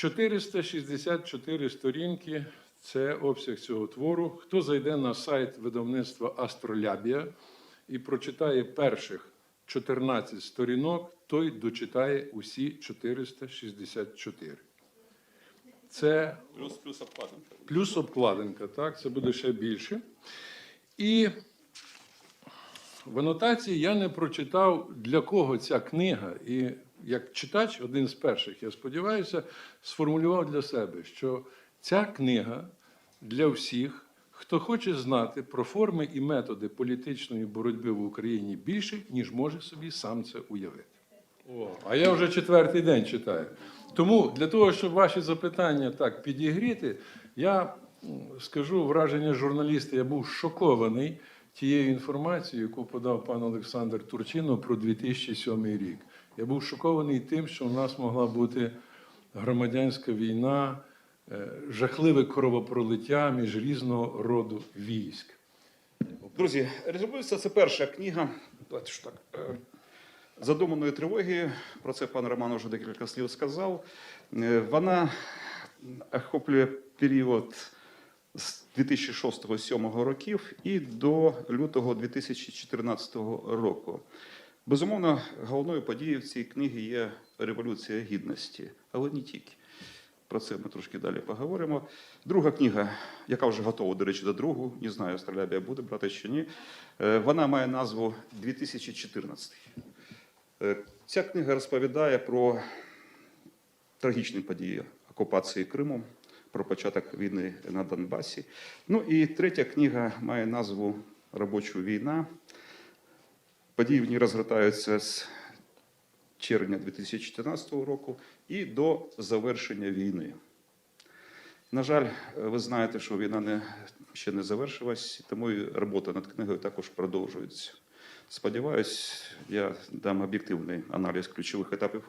464 сторінки це обсяг цього твору. Хто зайде на сайт видавництва Астролябія і прочитає перших 14 сторінок, той дочитає усі 464. Це Плюс плюс обкладинка. плюс обкладинка, так, це буде ще більше. І в анотації я не прочитав, для кого ця книга. І як читач, один з перших, я сподіваюся, сформулював для себе, що ця книга для всіх, хто хоче знати про форми і методи політичної боротьби в Україні більше, ніж може собі сам це уявити. О, а я вже четвертий день читаю. Тому для того, щоб ваші запитання так підігріти, я скажу враження журналіста. Я був шокований тією інформацією, яку подав пан Олександр Турчинов про 2007 рік. Я був шокований тим, що у нас могла бути громадянська війна, е, жахливе кровопролиття між різного роду військ. Друзі, резолюція це перша книга. Давайте ж так. е, Задуманої тривоги. Про це пан Роман вже декілька слів сказав. Е, Вона охоплює період з 2006-2007 років і до лютого 2014 року. Безумовно, головною подією в цій книгі є Революція Гідності, але не тільки. Про це ми трошки далі поговоримо. Друга книга, яка вже готова, до речі, до другу, не знаю, Астролябія буде брати чи ні. е, Вона має назву 2014. Е, Ця книга розповідає про трагічні події окупації Криму, про початок війни на Донбасі. Ну і третя книга має назву Робоча війна. Події в ній розгортаються з червня 2014 року і до завершення війни. На жаль, ви знаєте, що війна не, ще не завершилась, тому і робота над книгою також продовжується. Сподіваюсь, я дам об'єктивний аналіз ключових етапів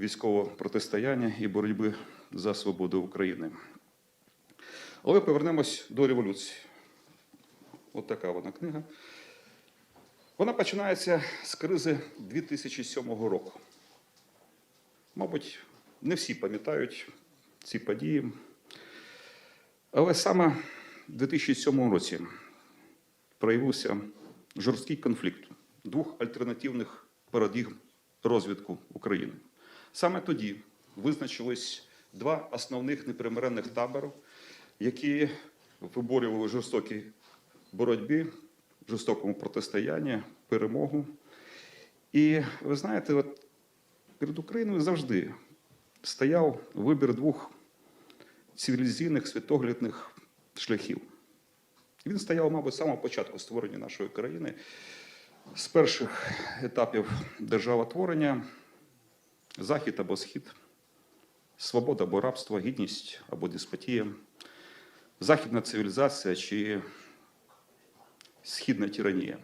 військового протистояння і боротьби за свободу України. Але повернемось до революції. От така вона книга. Вона починається з кризи 2007 року. Мабуть, не всі пам'ятають ці події. Але саме в 2007 році проявився жорсткий конфлікт двох альтернативних парадигм розвитку України. Саме тоді визначились два основних непримиренних табори, які виборювали жорстокій боротьбі, жорстокому протистоянні, перемогу. І ви знаєте, от перед Україною завжди стояв вибір двох цивілізаційних світоглядних шляхів. Він стояв, мабуть, з самого початку створення нашої країни, з перших етапів державотворення, захід або схід, свобода або рабство, гідність або деспотія, західна цивілізація чи східна тиранія.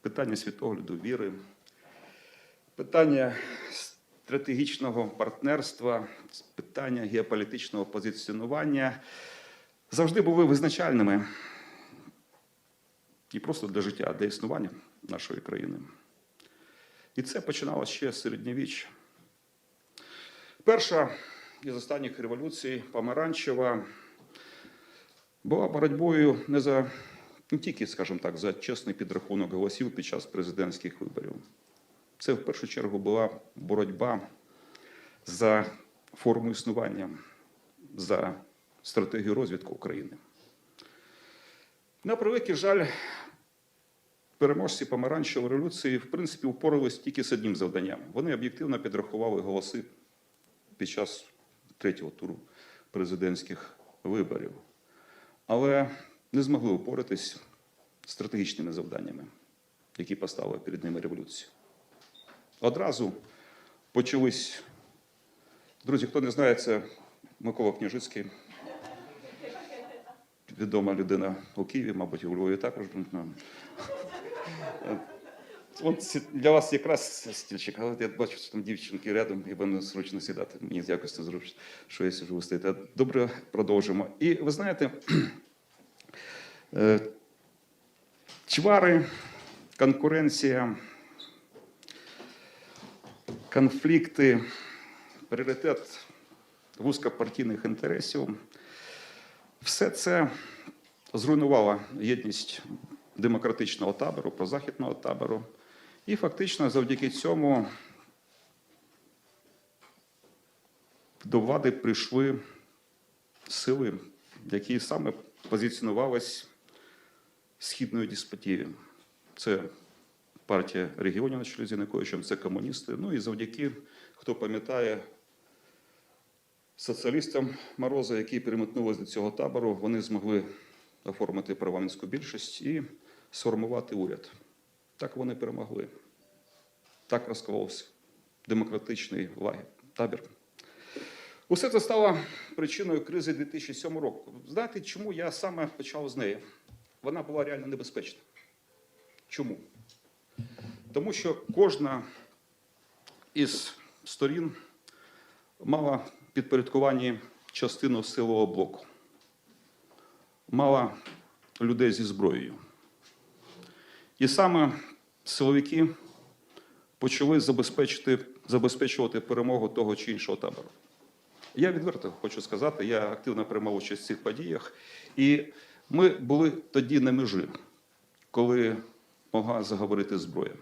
Питання світогляду віри, питання стратегічного партнерства, питання геополітичного позиціонування завжди були визначальними і просто для життя, для існування нашої країни. І це починалося ще з середньовіччя. Перша із останніх революцій Помаранчева була боротьбою не за не тільки, скажімо так, за чесний підрахунок голосів під час президентських виборів. Це в першу чергу була боротьба за форму існування, за стратегію розвитку України. На превеликий жаль, переможці помаранчевої революції, в принципі, упоралися тільки з одним завданням. Вони об'єктивно підрахували голоси під час третього туру президентських виборів, але не змогли упоратись з стратегічними завданнями, які поставила перед ними революція. Одразу почались. Друзі, хто не знає, це Микола Княжицький, відома людина у Києві, мабуть, і у Львові також. От для вас якраз стільчик, але я бачу, що там дівчинки рядом, і вам зручно сідати. Мені якось це зручно, що я сижу ви. Добре, продовжимо. І ви знаєте, чвари, конкуренція, конфлікти пріоритет вузькопартійних інтересів. Все це зруйнувало єдність демократичного табору, прозахідного табору. І фактично завдяки цьому до влади прийшли сили, які саме позиціонувались східною деспотією. Це партія регіонів на чолі з Януковичем, це комуністи. Ну і завдяки, хто пам'ятає, соціалістам Мороза, які переметнулися до цього табору, вони змогли оформити парламентську більшість і сформувати уряд. Так вони перемогли. Так розколовся демократичний лагерь, табір. Усе це стало причиною кризи 2007 року. Знаєте, чому я саме почав з неї? Вона була реально небезпечна. Чому? Тому що кожна із сторін мала підпорядкуванні частину силового блоку, мала людей зі зброєю. І саме силовики почали забезпечити, забезпечувати перемогу того чи іншого табору. Я відверто хочу сказати, я активно приймав участь в цих подіях, і ми були тоді на межі, коли могла заговорити зброя.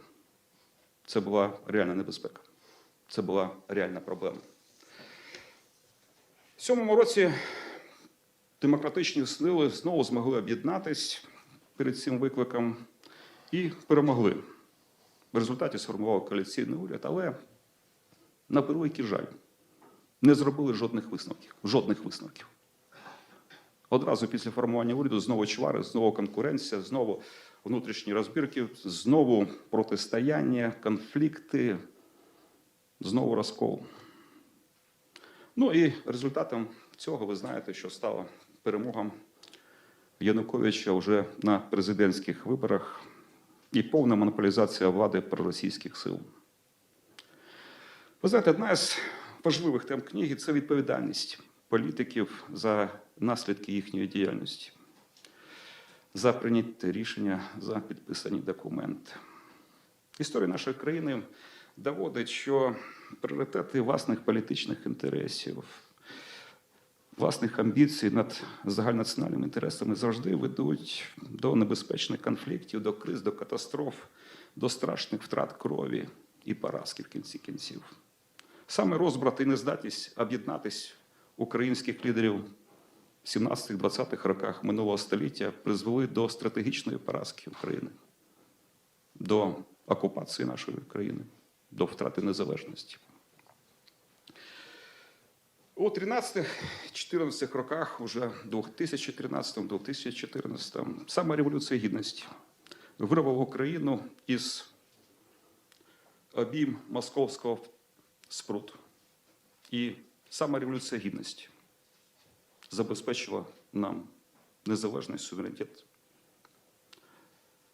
Це була реальна небезпека. Це була реальна проблема. В сьомому році демократичні сили знову змогли об'єднатись перед цим викликом і перемогли. В результаті сформував коаліційний уряд, але на превеликий жаль не зробили жодних висновків. Жодних висновків. Одразу після формування уряду знову чвари, знову конкуренція, знову внутрішні розбірки, знову протистояння, конфлікти, знову розкол. Ну і результатом цього ви знаєте, що стала перемога Януковича вже на президентських виборах і повна монополізація влади проросійських сил. Ви знаєте, одна з важливих тем книги це відповідальність політиків за наслідки їхньої діяльності, за прийняті рішення, за підписані документи. Історія нашої країни доводить, що пріоритети власних політичних інтересів, власних амбіцій над загальнонаціональними інтересами завжди ведуть до небезпечних конфліктів, до криз, до катастроф, до страшних втрат крові і поразки в кінці кінців. Саме розбрат і нездатність об'єднатись українських лідерів в 17-20-х роках минулого століття призвели до стратегічної поразки України, до окупації нашої країни, до втрати незалежності. У 13-14 роках, уже 2013-2014, саме Революція Гідності вирвала Україну із обійм московського спруту. І саме Революція Гідності забезпечила нам незалежність суверенітет.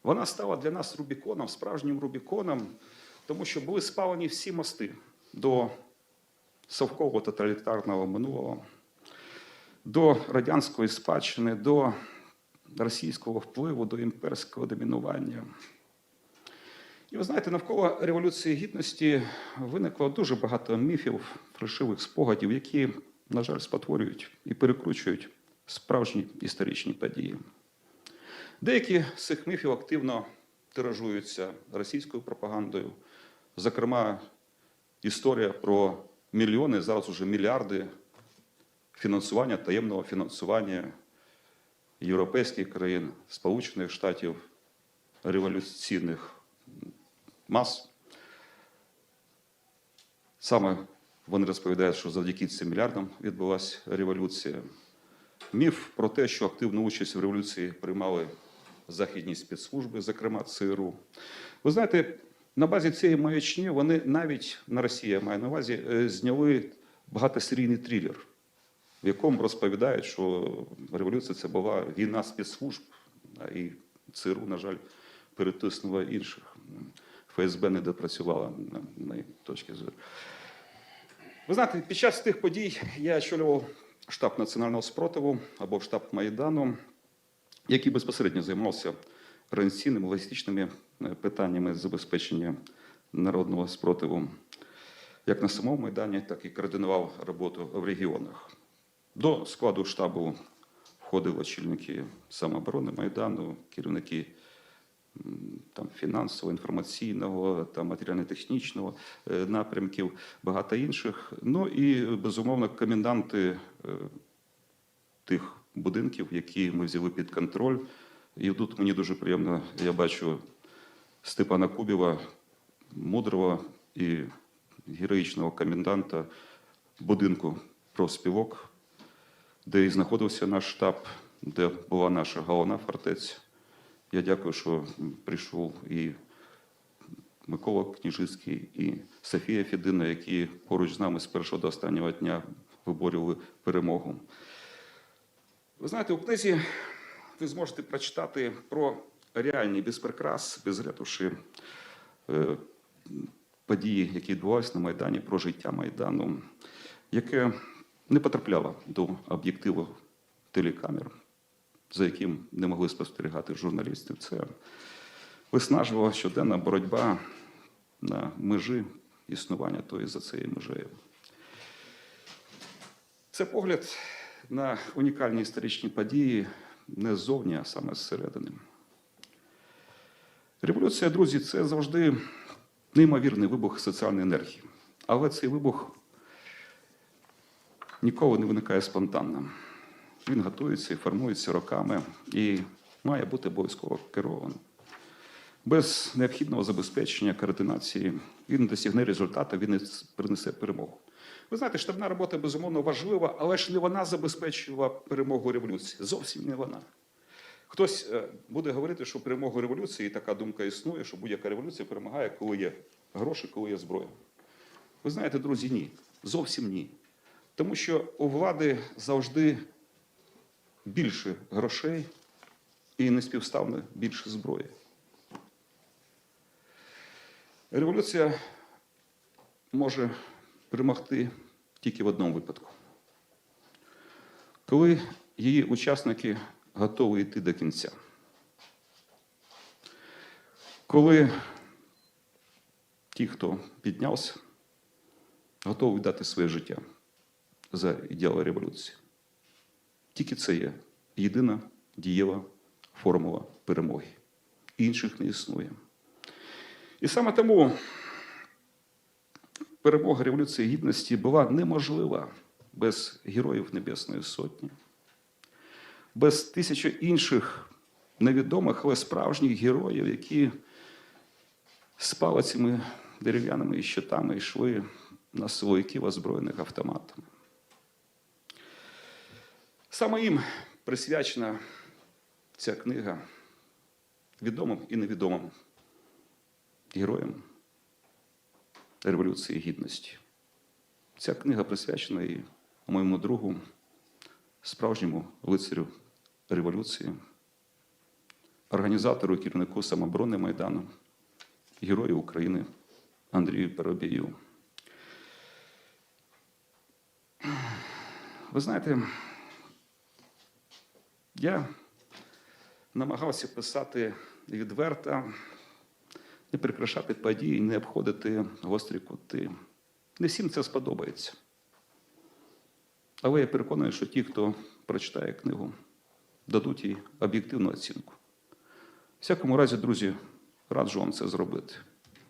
Вона стала для нас Рубіконом, справжнім Рубіконом, тому що були спалені всі мости до совкового тоталітарного минулого, до радянської спадщини, до російського впливу, до імперського домінування. І ви знаєте, навколо Революції Гідності виникло дуже багато міфів, фальшивих спогадів, які, на жаль, спотворюють і перекручують справжні історичні події. Деякі з цих міфів активно тиражуються російською пропагандою. Зокрема, історія про мільйони, зараз уже мільярди фінансування, таємного фінансування європейських країн, Сполучених Штатів, революційних мас. Саме вони розповідають, що завдяки цим мільярдам відбулася революція. Міф про те, що активну участь в революції приймали західні спецслужби, зокрема ЦРУ. Ви знаєте, на базі цієї маячні вони навіть на Росії, я маю на увазі, е, зняли багатосерійний трилер, в якому розповідають, що революція це була війна спецслужб, і ЦРУ, на жаль, перетиснула інших. ФСБ не допрацювала на моїй точки зору. Ви знаєте, під час тих подій я очолював штаб національного спротиву або штаб Майдану, який безпосередньо займався організаційними, логістичними е, питаннями забезпечення народного спротиву. як на самому Майдані, так і координував роботу в регіонах. До складу штабу входили очільники самооборони Майдану, керівники там, фінансового, інформаційного, там, матеріально-технічного е, напрямків, багато інших. Ну і, безумовно, коменданти е, тих будинків, які ми взяли під контроль. І тут мені дуже приємно, я бачу Степана Кубєва, мудрого і героїчного коменданта будинку профспілок, де і знаходився наш штаб, де була наша головна фортеця. Я дякую, що прийшов і Микола Кніжицький, і Софія Фідина, які поруч з нами з першого до останнього дня виборювали перемогу. Ви знаєте, у книзі ви зможете прочитати про реальні без прикрас, без ретуші е, події, які відбувалися на Майдані, про життя Майдану, яке не потрапляло до об'єктиву телекамер, за яким не могли спостерігати журналістів. Це виснажувала щоденна боротьба на межі існування тої за цією межею. Це погляд на унікальні історичні події не ззовні, а саме зсередини. Революція, друзі, це завжди неймовірний вибух соціальної енергії. Але цей вибух ніколи не виникає спонтанно. Він готується і формується роками і має бути обов'язково керованим. Без необхідного забезпечення, координації він досягне результату, він не принесе перемогу. Ви знаєте, штабна робота безумовно важлива, але ж не вона забезпечувала перемогу революції. Зовсім не вона. Хтось е, буде говорити, що перемогу революції, і така думка існує, що будь-яка революція перемагає, коли є гроші, коли є зброя. Ви знаєте, друзі, ні. Зовсім ні. Тому що у влади завжди більше грошей і неспівставно більше зброї. Революція може перемогти тільки в одному випадку. Коли її учасники готові йти до кінця. Коли ті, хто піднявся, готові дати своє життя за ідеали революції. Тільки це є єдина дієва формула перемоги. Інших не існує. І саме тому перемога Революції Гідності була неможлива без героїв Небесної Сотні, без тисячі інших невідомих, але справжніх героїв, які з палицями дерев'яними і щитами йшли на силовиків, озброєних автоматами. Саме їм присвячена ця книга відомим і невідомим героям Революції Гідності. Ця книга присвячена і моєму другу, справжньому лицарю революції, організатору і керівнику самоборони Майдану, герою України Андрію Парубію. Ви знаєте, я намагався писати відверто, не прикрашати події, не обходити гострі кути. Не всім це сподобається. Але я переконаний, що ті, хто прочитає книгу, дадуть їй об'єктивну оцінку. В всякому разі, друзі, раджу вам це зробити.